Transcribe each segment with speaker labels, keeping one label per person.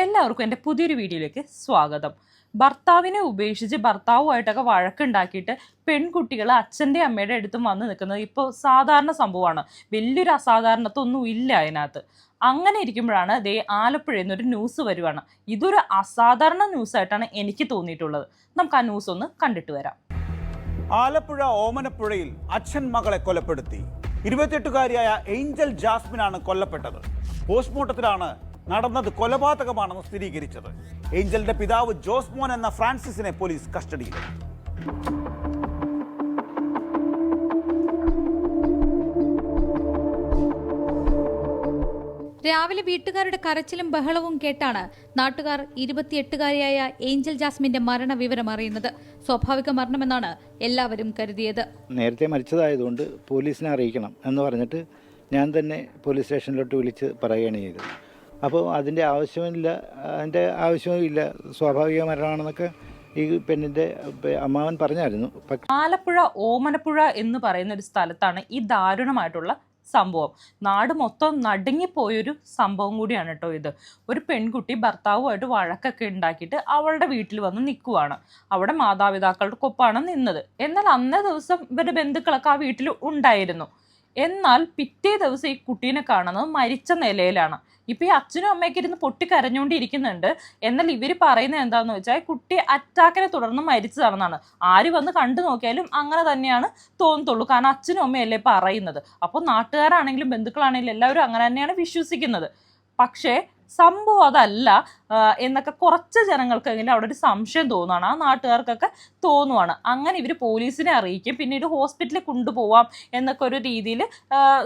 Speaker 1: എല്ലാവർക്കും എന്റെ പുതിയൊരു വീഡിയോയിലേക്ക് സ്വാഗതം. ഭർത്താവിനെ ഉപേക്ഷിച്ച് ഭർത്താവുമായിട്ടൊക്കെ വഴക്കുണ്ടാക്കിയിട്ട് പെൺകുട്ടികൾ അച്ഛന്റെ അമ്മയുടെ അടുത്തും വന്ന് നിൽക്കുന്നത് ഇപ്പോൾ സാധാരണ സംഭവമാണ്. വലിയൊരു അസാധാരണത്വമൊന്നും ഇല്ല അതിനകത്ത്. അങ്ങനെ ഇരിക്കുമ്പോഴാണ് ദേ ആലപ്പുഴയിൽ നിന്നൊരു ന്യൂസ് വരുവാണ്. ഇതൊരു അസാധാരണ ന്യൂസായിട്ടാണ് എനിക്ക് തോന്നിയിട്ടുള്ളത്. നമുക്ക് ആ ന്യൂസ് ഒന്ന് കണ്ടിട്ട് വരാം.
Speaker 2: ആലപ്പുഴ ഓമനപ്പുഴയിൽ അച്ഛൻ മകളെ കൊലപ്പെടുത്തി. ഇരുപത്തിയെട്ടുകാരിയായ ഏഞ്ചൽ ജാസ്മിനാണ് കൊല്ലപ്പെട്ടത്. പോസ്റ്റ്മോർട്ടത്തിലാണ് നടന്നത് കൊലപാതകമാണെന്ന് സ്ഥിരീകരിച്ചത്. ഏഞ്ചലിന്റെ പിതാവ് ജോസ്മോൻ എന്ന ഫ്രാൻസിസിനെ പോലീസ് കസ്റ്റഡിയിൽ
Speaker 3: രാവിലെ വീട്ടുകാരുടെ കരച്ചിലും ബഹളവും കേട്ടാണ് നാട്ടുകാർ ഇരുപത്തിയെട്ടുകാരിയായ ഏഞ്ചൽ ജാസ്മിന്റെ മരണ വിവരം അറിയുന്നത്. സ്വാഭാവിക മരണമെന്നാണ് എല്ലാവരും കരുതിയത്.
Speaker 4: നേരത്തെ മരിച്ചതായതുകൊണ്ട് പോലീസിനെ അറിയിക്കണം എന്ന് പറഞ്ഞിട്ട് ഞാൻ തന്നെ പോലീസ് സ്റ്റേഷനിലോട്ട് വിളിച്ച് പറയുകയാണ് ചെയ്തത്. അപ്പോൾ അതിന്റെ ആവശ്യമില്ല അതിന്റെ ആവശ്യവും ഇല്ല. സ്വാഭാവിക മരണമാണെന്നൊക്കെ ഈ പെണ്ണിന്റെ അമ്മാവൻ പറഞ്ഞായിരുന്നു.
Speaker 1: ആലപ്പുഴ ഓമനപ്പുഴ എന്ന് പറയുന്ന ഒരു സ്ഥലത്താണ് ഈ ദാരുണമായിട്ടുള്ള സംഭവം. നാട് മൊത്തം നടുങ്ങിപ്പോയൊരു സംഭവം കൂടിയാണ് കേട്ടോ ഇത്. ഒരു പെൺകുട്ടി ഭർത്താവുമായിട്ട് വഴക്കൊക്കെ ഉണ്ടാക്കിയിട്ട് അവളുടെ വീട്ടിൽ വന്ന് നിൽക്കുവാണ്. അവിടെ മാതാപിതാക്കളുടെ കൊപ്പാണ് നിന്നത്. എന്നാൽ അന്നേ ദിവസം ഇവരുടെ ബന്ധുക്കളൊക്കെ ആ വീട്ടിൽ ഉണ്ടായിരുന്നു. എന്നാൽ പിറ്റേ ദിവസം ഈ കുട്ടീനെ കാണുന്നത് മരിച്ച നിലയിലാണ്. ഇപ്പം ഈ അച്ഛനും അമ്മയൊക്കെ ഇരുന്ന് പൊട്ടി കരഞ്ഞുകൊണ്ടിരിക്കുന്നുണ്ട് എന്നാൽ ഇവർ പറയുന്നത് എന്താന്ന് വെച്ചാൽ കുട്ടി അറ്റാക്കിനെ തുടർന്ന് മരിച്ചതാണെന്നാണ്. ആര് വന്ന് കണ്ടു നോക്കിയാലും അങ്ങനെ തന്നെയാണ് തോന്നത്തുള്ളൂ. കാരണം അച്ഛനും അമ്മയല്ലേ പറയുന്നത്. അപ്പോൾ നാട്ടുകാരാണെങ്കിലും ബന്ധുക്കളാണെങ്കിലും എല്ലാവരും അങ്ങനെ തന്നെയാണ് വിശ്വസിക്കുന്നത്. പക്ഷേ സംഭവം അതല്ല എന്നൊക്കെ കുറച്ച് ജനങ്ങൾക്കെങ്കിലും അവിടെ ഒരു സംശയം തോന്നുകയാണ് ആ നാട്ടുകാർക്കൊക്കെ തോന്നുവാണ്. അങ്ങനെ ഇവർ പോലീസിനെ അറിയിക്കും പിന്നീട് ഹോസ്പിറ്റലിൽ കൊണ്ടുപോവാം എന്നൊക്കെ ഒരു രീതിയിൽ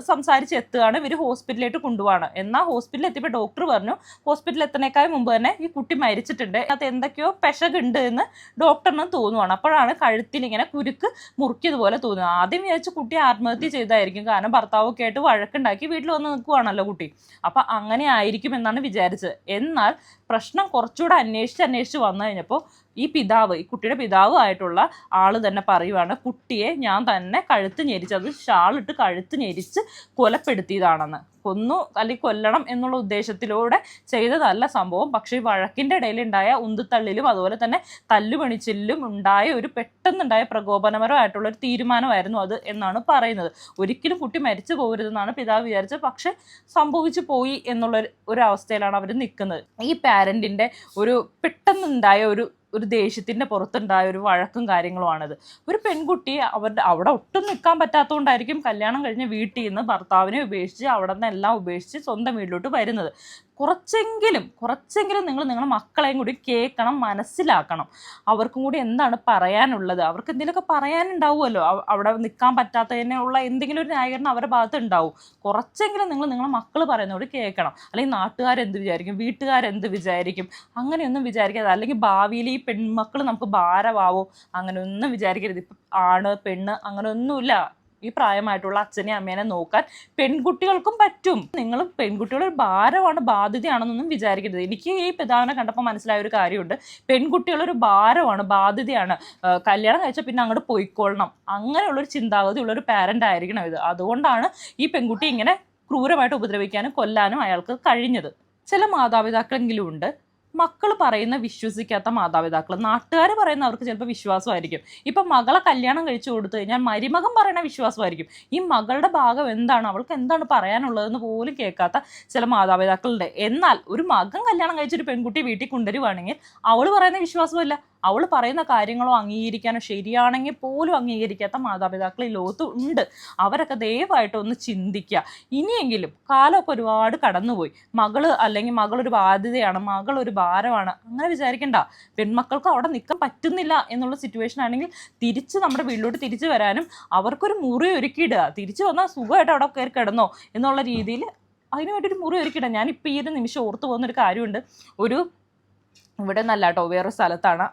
Speaker 1: സംസാരിച്ച് എത്തുകയാണ് ഇവർ ഹോസ്പിറ്റലിലേക്ക് കൊണ്ടുപോവാണ്. എന്നാൽ ഹോസ്പിറ്റലിൽ എത്തിയപ്പോൾ ഡോക്ടർ പറഞ്ഞു ഹോസ്പിറ്റലിൽ എത്തണേക്കാൾ മുമ്പ് തന്നെ ഈ കുട്ടി മരിച്ചിട്ടുണ്ട്. അത് എന്തൊക്കെയോ പെശകുണ്ട് എന്ന് ഡോക്ടറിന് തോന്നുവാണ്. അപ്പോഴാണ് കഴുത്തിൽ ഇങ്ങനെ കുരുക്ക് മുറുക്കിയതുപോലെ തോന്നുന്നത്. ആദ്യം വിചാരിച്ച് കുട്ടി ആത്മഹത്യ ചെയ്തായിരിക്കും കാരണം ഭർത്താവൊക്കെ ആയിട്ട് വഴക്കുണ്ടാക്കി വീട്ടിൽ വന്ന് നിൽക്കുവാണല്ലോ കുട്ടി. അപ്പം അങ്ങനെ ആയിരിക്കും എന്നാണ് വിചാരിച്ചത്. എന്നാൽ പ്രശ്നം കുറച്ചുകൂടെ അന്വേഷിച്ച് അന്വേഷിച്ച് വന്നു കഴിഞ്ഞപ്പോൾ ഈ പിതാവ് ഈ കുട്ടിയുടെ പിതാവ് ആയിട്ടുള്ള ആൾ തന്നെ പറയുവാണ് കുട്ടിയെ ഞാൻ തന്നെ കഴുത്ത് ഞെരിച്ച് അത് ഷാളിട്ട് കഴുത്ത് ഞെരിച്ച് കൊലപ്പെടുത്തിയതാണെന്ന്. കൊന്നു അല്ലെങ്കിൽ കൊല്ലണം എന്നുള്ള ഉദ്ദേശത്തിലൂടെ ചെയ്തതല്ല സംഭവം. പക്ഷേ ഈ വഴക്കിന്റെ ഇടയിലുണ്ടായ ഉന്തുത്തള്ളിലും അതുപോലെ തന്നെ തല്ലുപണിച്ചിലും ഉണ്ടായ ഒരു പെട്ടെന്നുണ്ടായ പ്രകോപനപരമായിട്ടുള്ള ഒരു തീരുമാനമായിരുന്നു അത് എന്നാണ് പറയുന്നത്. ഒരിക്കലും കുട്ടി മരിച്ചു പോകരുതെന്നാണ് പിതാവ് വിചാരിച്ചത്. പക്ഷേ സംഭവിച്ചു പോയി എന്നുള്ള ഒരു അവസ്ഥയിലാണ് അവർ നിൽക്കുന്നത്. ഈ പാരന്റിന്റെ ഒരു പെട്ടെന്നുണ്ടായ ഒരു ഒരു ദേഷ്യത്തിന്റെ പുറത്തുണ്ടായ ഒരു വഴക്കും കാര്യങ്ങളുമാണിത് ഒരു പെൺകുട്ടി അവരുടെ അവിടെ ഒട്ടും നിൽക്കാൻ പറ്റാത്തതുകൊണ്ടായിരിക്കും കല്യാണം കഴിഞ്ഞ് വീട്ടിൽ നിന്ന് ഭർത്താവിനെ ഉപേക്ഷിച്ച് അവിടെ നിന്ന് എല്ലാം ഉപേക്ഷിച്ച് സ്വന്തം വീട്ടിലോട്ട് വരുന്നത്. കുറച്ചെങ്കിലും കുറച്ചെങ്കിലും നിങ്ങൾ നിങ്ങളുടെ മക്കളെയും കൂടി കേൾക്കണം മനസ്സിലാക്കണം. അവർക്കും കൂടി എന്താണ് പറയാനുള്ളത്? അവർക്ക് എന്തെങ്കിലുമൊക്കെ പറയാനുണ്ടാവുമല്ലോ. അവ- അവിടെ നിൽക്കാൻ പറ്റാത്തതിനുള്ള എന്തെങ്കിലും ഒരു ന്യായീകരണം അവരുടെ ഭാഗത്ത് ഉണ്ടാവും. കുറച്ചെങ്കിലും നിങ്ങൾ നിങ്ങളുടെ മക്കൾ പറയുന്നതോട് കേൾക്കണം. അല്ലെങ്കിൽ നാട്ടുകാരെന്ത് വിചാരിക്കും? വീട്ടുകാരെന്ത് വിചാരിക്കും? അങ്ങനെയൊന്നും വിചാരിക്കാതെ അല്ലെങ്കിൽ ഭാവിയിൽ ഈ പെൺമക്കൾ നമുക്ക് ഭാരമാവും അങ്ങനെയൊന്നും വിചാരിക്കരുത്. ഇപ്പം ആണ് പെണ്ണ് അങ്ങനെ ഒന്നുമില്ല ഈ പ്രായമായിട്ടുള്ള അച്ഛനെ അമ്മേനെ നോക്കാൻ പെൺകുട്ടികൾക്കും പറ്റും. നിങ്ങൾ പെൺകുട്ടികൾ ഒരു ഭാരമാണ് ബാധ്യതയാണെന്നൊന്നും വിചാരിക്കരുത്. എനിക്ക് ഈ പിതാവിനെ കണ്ടപ്പോൾ മനസ്സിലായ ഒരു കാര്യമുണ്ട്. പെൺകുട്ടികളൊരു ഭാരമാണ് ബാധ്യതയാണ്. കല്യാണം കഴിച്ചാൽ പിന്നെ അങ്ങോട്ട് പോയിക്കൊള്ളണം. അങ്ങനെയുള്ളൊരു ചിന്താഗതി ഉള്ളൊരു പാരന്റ് ആയിരിക്കണം ഇത്. അതുകൊണ്ടാണ് ഈ പെൺകുട്ടി ഇങ്ങനെ ക്രൂരമായിട്ട് ഉപദ്രവിക്കാനും കൊല്ലാനും അയാൾക്ക് കഴിഞ്ഞത്. ചില മാതാപിതാക്കളെങ്കിലും ഉണ്ട്. മക്കൾ പറയുന്ന വിശ്വസിക്കാത്ത മാതാപിതാക്കൾ നാട്ടുകാർ പറയുന്ന അവർക്ക് ചിലപ്പോൾ വിശ്വാസമായിരിക്കും. ഇപ്പം മകളെ കല്യാണം കഴിച്ചു കൊടുത്തു കഴിഞ്ഞാൽ മരുമകൻ പറയുന്ന വിശ്വാസമായിരിക്കും. ഈ മകളുടെ ഭാഗം എന്താണ്? അവൾക്ക് എന്താണ് പറയാനുള്ളതെന്ന് പോലും കേൾക്കാത്ത ചില മാതാപിതാക്കളുണ്ട്. എന്നാൽ ഒരു മകൻ കല്യാണം കഴിച്ചൊരു പെൺകുട്ടി വീട്ടിൽ കൊണ്ടുവരുവാണെങ്കിൽ അവൾ പറയുന്ന വിശ്വാസമില്ല. അവൾ പറയുന്ന കാര്യങ്ങളോ അംഗീകരിക്കാനോ ശരിയാണെങ്കിൽ പോലും അംഗീകരിക്കാത്ത മാതാപിതാക്കൾ ഈ ലോകത്ത് ഉണ്ട്. അവരൊക്കെ ദയവായിട്ട് ഒന്ന് ചിന്തിക്കുക. ഇനിയെങ്കിലും കാലമൊക്കെ ഒരുപാട് കടന്നുപോയി. മകൾ അല്ലെങ്കിൽ മകളൊരു ബാധ്യതയാണ് മകളൊരു ഭാരമാണ്. അങ്ങനെ വിചാരിക്കണ്ട. പെൺമക്കൾക്ക് അവിടെ നിൽക്കാൻ പറ്റുന്നില്ല എന്നുള്ള സിറ്റുവേഷൻ ആണെങ്കിൽ തിരിച്ച് നമ്മുടെ വീട്ടിലോട്ട് തിരിച്ചു വരാനും അവർക്കൊരു മുറി ഒരുക്കിയിടുക. തിരിച്ചു വന്നാൽ സുഖമായിട്ട് അവിടെ കയറി കിടന്നോ എന്നുള്ള രീതിയിൽ അതിനുവേണ്ടി ഒരു മുറി ഒരുക്കിയിടുക. ഞാനിപ്പോൾ ഈ ഒരു നിമിഷം ഓർത്തു പോകുന്ന ഒരു കാര്യമുണ്ട്. ഒരു ഇവിടെ നല്ല കേട്ടോ വേറൊരു സ്ഥലത്താണ്.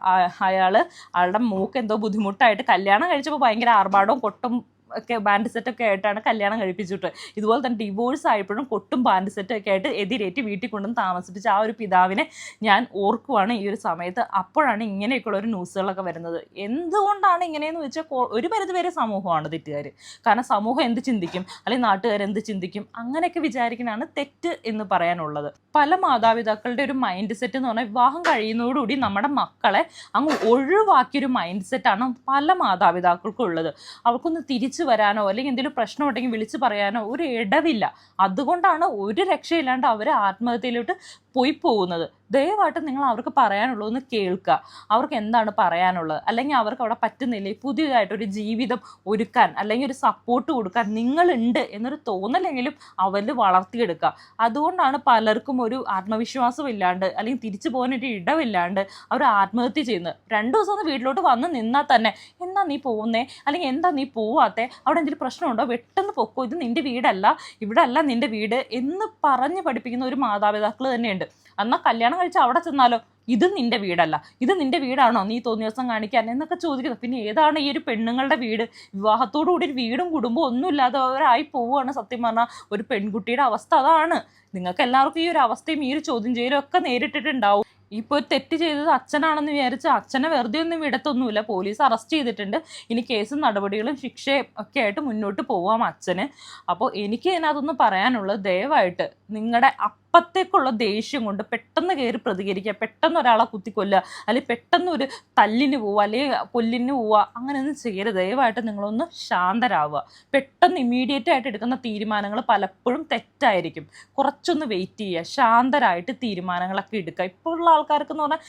Speaker 1: അയാൾ ആളുടെ മൂക്ക് എന്തോ ബുദ്ധിമുട്ടായിട്ട് കല്യാണം കഴിച്ചപ്പോൾ ഭയങ്കര ആർഭാടവും കൊട്ടും ഒക്കെ ബാൻഡ് സെറ്റൊക്കെ ആയിട്ടാണ് കല്യാണം കഴിപ്പിച്ചിട്ട് ഇതുപോലെ തന്നെ ഡിവോഴ്സ് ആയപ്പോഴും കൊട്ടും ബാൻഡ് സെറ്റൊക്കെ ആയിട്ട് എതിരേറ്റ് വീട്ടിൽ കൊണ്ടുവന്ന് താമസിപ്പിച്ച ആ ഒരു പിതാവിനെ ഞാൻ ഓർക്കുവാണ് ഈ ഒരു സമയത്ത്. അപ്പോഴാണ് ഇങ്ങനെയൊക്കെയുള്ള ഒരു ന്യൂസുകളൊക്കെ വരുന്നത്. എന്തുകൊണ്ടാണ് ഇങ്ങനെയെന്ന് വെച്ചാൽ ഒരു പരിധിവരെ സമൂഹമാണ് തെറ്റുകാർ കാരണം സമൂഹം എന്ത് ചിന്തിക്കും? അല്ലെങ്കിൽ നാട്ടുകാർ എന്ത് ചിന്തിക്കും? അങ്ങനെയൊക്കെ വിചാരിക്കുന്നതാണ് തെറ്റ് എന്ന് പറയാനുള്ളത്. പല മാതാപിതാക്കളുടെ ഒരു മൈൻഡ് സെറ്റ് എന്ന് പറഞ്ഞാൽ വിവാഹം കഴിയുന്നതോടുകൂടി നമ്മുടെ മക്കളെ അങ്ങ് ഒഴിവാക്കിയൊരു മൈൻഡ് സെറ്റാണ് പല മാതാപിതാക്കൾക്കും ഉള്ളത്. അവർക്കൊന്ന് തിരിച്ചു വരാനോ അല്ലെങ്കിൽ എന്തെങ്കിലും പ്രശ്നം ഉണ്ടെങ്കിൽ വിളിച്ചു പറയാനോ ഒരു ഇടവില്ല. അതുകൊണ്ടാണ് ഒരു രക്ഷയില്ലാണ്ട് അവർ ആത്മഹത്യയിലോട്ട് പോയി പോകുന്നത്. ദയവായിട്ട് നിങ്ങൾ അവർക്ക് പറയാനുള്ളതെന്ന് കേൾക്കുക. അവർക്ക് എന്താണ് പറയാനുള്ളത്? അല്ലെങ്കിൽ അവർക്ക് അവിടെ പറ്റുന്നില്ല? പുതിയതായിട്ടൊരു ജീവിതം ഒരുക്കാൻ അല്ലെങ്കിൽ ഒരു സപ്പോർട്ട് കൊടുക്കാൻ നിങ്ങളുണ്ട് എന്നൊരു തോന്നലെങ്കിലും അവരിൽ വളർത്തിയെടുക്കുക. അതുകൊണ്ടാണ് പലർക്കും ഒരു ആത്മവിശ്വാസം ഇല്ലാണ്ട് അല്ലെങ്കിൽ തിരിച്ചു പോകാനൊരു ഇടമില്ലാണ്ട് അവർ ആത്മഹത്യ ചെയ്യുന്നത്. രണ്ടു ദിവസം വീട്ടിലോട്ട് വന്ന് നിന്നാൽ തന്നെ എന്താ നീ പോകുന്നേ? അല്ലെങ്കിൽ എന്താ നീ പോവാത്തെ? അവിടെ എന്തെങ്കിലും പ്രശ്നമുണ്ടോ? പെട്ടെന്ന് പൊക്കോ. ഇത് നിന്റെ വീടല്ല. ഇവിടെ അല്ല നിന്റെ വീട് എന്ന് പറഞ്ഞ് പഠിപ്പിക്കുന്ന ഒരു മാതാപിതാക്കൾ തന്നെയുണ്ട്. എന്നാൽ കല്യാണം കഴിച്ച് അവിടെ ചെന്നാലോ? ഇത് നിന്റെ വീടല്ല. ഇത് നിന്റെ വീടാണോ? നീ തോന്നിയ ദിവസം കാണിക്കാൻ എന്നൊക്കെ ചോദിക്കുന്നത് പിന്നെ ഏതാണ് ഈ ഒരു പെണ്ണുങ്ങളുടെ വീട്? വിവാഹത്തോടു കൂടി ഒരു വീടും കുടുംബവും ഒന്നും ഇല്ലാതെ അവരായി പോവുകയാണ് സത്യം പറഞ്ഞാൽ ഒരു പെൺകുട്ടിയുടെ അവസ്ഥ അതാണ്. നിങ്ങൾക്ക് എല്ലാവർക്കും ഈ ഒരു അവസ്ഥയും ഈ ഒരു ചോദ്യം ചെയ്യലും ഒക്കെ നേരിട്ടിട്ടുണ്ടാവും. ഇപ്പോൾ ഒരു തെറ്റ് ചെയ്തത് അച്ഛനാണെന്ന് വിചാരിച്ച് അച്ഛനെ വെറുതെ ഒന്നും വിടത്തൊന്നുമില്ല. പോലീസ് അറസ്റ്റ് ചെയ്തിട്ടുണ്ട്. ഇനി കേസും നടപടികളും ശിക്ഷയും ഒക്കെ ആയിട്ട് മുന്നോട്ട് പോവാം അച്ഛന്. അപ്പോൾ എനിക്ക് ഇതിനകത്തൊന്ന് പറയാനുള്ളത് ദയവായിട്ട് നിങ്ങളുടെ അപ്പത്തേക്കുള്ള ദേഷ്യം കൊണ്ട് പെട്ടെന്ന് കയറി പ്രതികരിക്കുക. പെട്ടെന്ന് ഒരാളെ കുത്തിക്കൊല്ലുക. അല്ലെങ്കിൽ പെട്ടെന്ന് ഒരു തല്ലിന് പോവുക അല്ലെങ്കിൽ കൊല്ലിന് പോവുക. അങ്ങനെയൊന്നും ചെയ്യരുത്. ദയവായിട്ട് നിങ്ങളൊന്ന് ശാന്തരാവുക. പെട്ടെന്ന് ഇമ്മീഡിയറ്റ് ആയിട്ട് എടുക്കുന്ന തീരുമാനങ്ങൾ പലപ്പോഴും തെറ്റായിരിക്കും. കുറച്ചൊന്ന് വെയിറ്റ് ചെയ്യുക. ശാന്തരായിട്ട് തീരുമാനങ്ങളൊക്കെ എടുക്കുക. ഇപ്പോൾ ഉള്ള ആൾക്കാർക്ക് എന്ന് പറഞ്ഞാൽ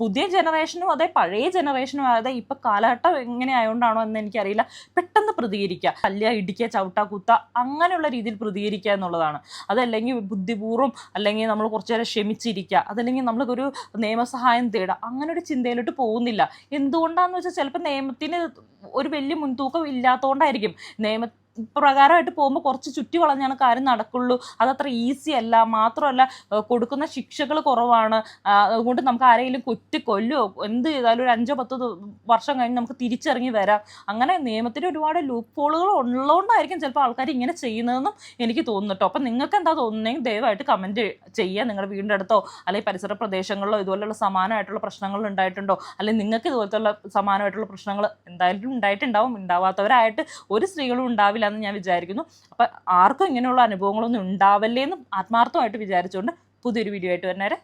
Speaker 1: പുതിയ ജനറേഷനും അതെ പഴയ ജനറേഷനും അതെ ഇപ്പൊ കാലഘട്ടം എങ്ങനെ ആയതുകൊണ്ടാണോ എന്ന് എനിക്കറിയില്ല. പെട്ടെന്ന് പ്രതികരിക്കുക കല്യ ഇടിക്കുക ചവിട്ട കുത്ത അങ്ങനെയുള്ള രീതിയിൽ പ്രതികരിക്കുക എന്നുള്ളതാണ്. അതല്ലെങ്കിൽ ബുദ്ധിപൂർവം അല്ലെങ്കിൽ നമ്മൾ കുറച്ചു നേരം ക്ഷമിച്ചിരിക്കുക അതല്ലെങ്കിൽ നമ്മൾക്കൊരു നിയമസഹായം തേടുക അങ്ങനെ ഒരു ചിന്തയിലോട്ട് പോകുന്നില്ല. എന്തുകൊണ്ടാന്ന് വെച്ചാൽ ചിലപ്പോൾ നിയമത്തിന് ഒരു വലിയ മുൻതൂക്കം ഇല്ലാത്തതുകൊണ്ടായിരിക്കും നിയമ പ്രകാരമായിട്ട് പോകുമ്പോൾ കുറച്ച് ചുറ്റി വളഞ്ഞാണ് കാര്യം നടക്കുള്ളൂ. അതത്ര ഈസി അല്ല. മാത്രമല്ല കൊടുക്കുന്ന ശിക്ഷകൾ കുറവാണ്. അതുകൊണ്ട് നമുക്ക് ആരെങ്കിലും കുറ്റി കൊല്ലോ എന്ത് ചെയ്താലും ഒരു അഞ്ചോ പത്തോ വർഷം കഴിഞ്ഞ് നമുക്ക് തിരിച്ചിറങ്ങി വരാം. അങ്ങനെ നിയമത്തിന് ഒരുപാട് ലൂപ്പ് ഹോളുകൾ ഉള്ളതുകൊണ്ടായിരിക്കും ചിലപ്പോൾ ആൾക്കാർ ഇങ്ങനെ ചെയ്യുന്നതെന്നും എനിക്ക് തോന്നുന്നു കേട്ടോ അപ്പം നിങ്ങൾക്ക് എന്താ തോന്നുന്നതെങ്കിൽ ദയവായിട്ട് കമന്റ് ചെയ്യുക നിങ്ങളുടെ വീടിന്റെ അടുത്തോ അല്ലെങ്കിൽ പരിസര പ്രദേശങ്ങളിലോ ഇതുപോലെയുള്ള സമാനമായിട്ടുള്ള പ്രശ്നങ്ങൾ ഉണ്ടായിട്ടുണ്ടോ? അല്ലെങ്കിൽ നിങ്ങൾക്ക് ഇതുപോലത്തുള്ള സമാനമായിട്ടുള്ള പ്രശ്നങ്ങൾ എന്തായാലും ഉണ്ടായിട്ടുണ്ടാവും. ഉണ്ടാവാത്തവരായിട്ട് ഒരു സ്ത്രീകളും ഉണ്ടാവില്ല. എന്ന് ഞാൻ വിചാരിക്കുന്നു. അപ്പം ആർക്കും ഇങ്ങനെയുള്ള അനുഭവങ്ങളൊന്നും ഉണ്ടാവല്ലേ എന്ന് ആത്മാർത്ഥമായിട്ട് വിചാരിച്ചുകൊണ്ട് പുതിയൊരു വീഡിയോ ആയിട്ട് വരുന്നവരെ